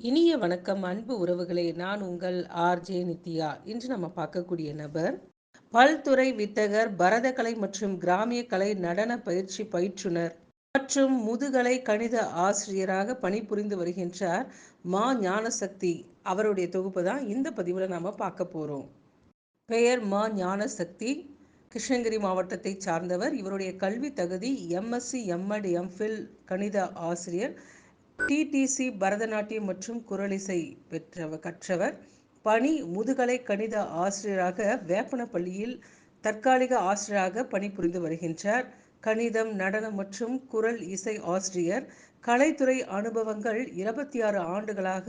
இனிய வணக்கம் அன்பு உறவுகளே. நான் உங்கள் ஆர்ஜே நித்யா. இன்று நம்ம பார்க்கக்கூடிய நபர் பல்துறை வித்தகர் பரதக்கலை மற்றும் கிராமிய கலை நடன பயிற்சி பயிற்றுனர் மற்றும் முதுகலை கணித ஆசிரியராக பணிபுரிந்து வருகின்றார் மா ஞானசக்தி. அவருடைய தொகுப்பு தான் இந்த பதிவில் நாம் பார்க்க போகிறோம் பெயர் மா ஞானசக்தி. கிருஷ்ணகிரி மாவட்டத்தை சார்ந்தவர். இவருடைய கல்வி தகுதி எம்எஸ்சி எம்எட் எம்ஃபில் கணித ஆசிரியர். டிடிசி பரதநாட்டியம் மற்றும் குரலிசை பெற்றவர் கற்றவர். பணி முதுகலை கணித ஆசிரியராக வேப்பனப்பள்ளியில் தற்காலிக ஆசிரியராக பணிபுரிந்து வருகின்றார். கணிதம் நடனம் மற்றும் குரல் இசை ஆசிரியர். கலைத்துறை அனுபவங்கள் இருபத்தி ஆறு ஆண்டுகளாக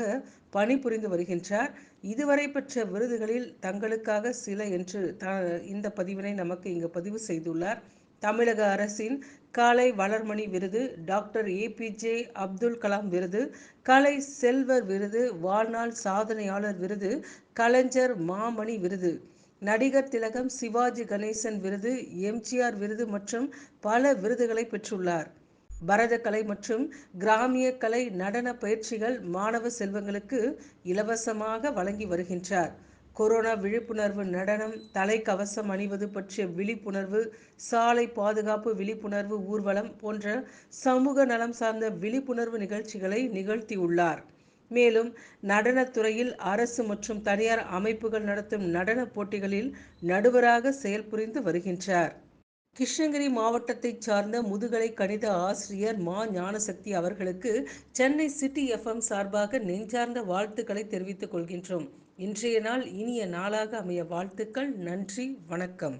பணிபுரிந்து வருகின்றார். இதுவரை பெற்ற விருதுகளில் தங்களுக்காக சில என்று த இந்த பதிவினை நமக்கு இங்கு பதிவு செய்துள்ளார். தமிழக அரசின் காலை வளர்மணி விருது டாக்டர் ஏபிஜே அப்துல் கலாம் விருது கலை செல்வர் விருது வாழ்நாள் சாதனையாளர் விருது கலைஞர் மாமணி விருது. நடிகர் திலகம் சிவாஜி கணேசன் விருது எம்ஜிஆர் விருது மற்றும் பல விருதுகளை பெற்றுள்ளார். பரதக்கலை மற்றும் கிராமிய கலை நடன பயிற்சிகள் மாணவ செல்வங்களுக்கு இலவசமாக வழங்கி வருகின்றார். கொரோனா விழிப்புணர்வு நடனம் தலைக்கவசம் அணிவது பற்றிய விழிப்புணர்வு சாலை பாதுகாப்பு விழிப்புணர்வு ஊர்வலம் போன்ற சமூக நலம் சார்ந்த விழிப்புணர்வு நிகழ்ச்சிகளை நிகழ்த்தியுள்ளார். மேலும் நடனத்துறையில் அரசு மற்றும் தனியார் அமைப்புகள் நடத்தும் நடன போட்டிகளில் நடுவராக செயல்புரிந்து வருகின்றார். கிருஷ்ணகிரி மாவட்டத்தைச் சார்ந்த முதுகலை கணித ஆசிரியர் மா ஞானசக்தி அவர்களுக்கு சென்னை சிட்டி எஃப்எம் சார்பாக நெஞ்சார்ந்த வாழ்த்துக்களை தெரிவித்துக் கொள்கின்றோம். இன்றைய நாள் இனிய நாளாக அமைய வாழ்த்துக்கள். நன்றி. வணக்கம்.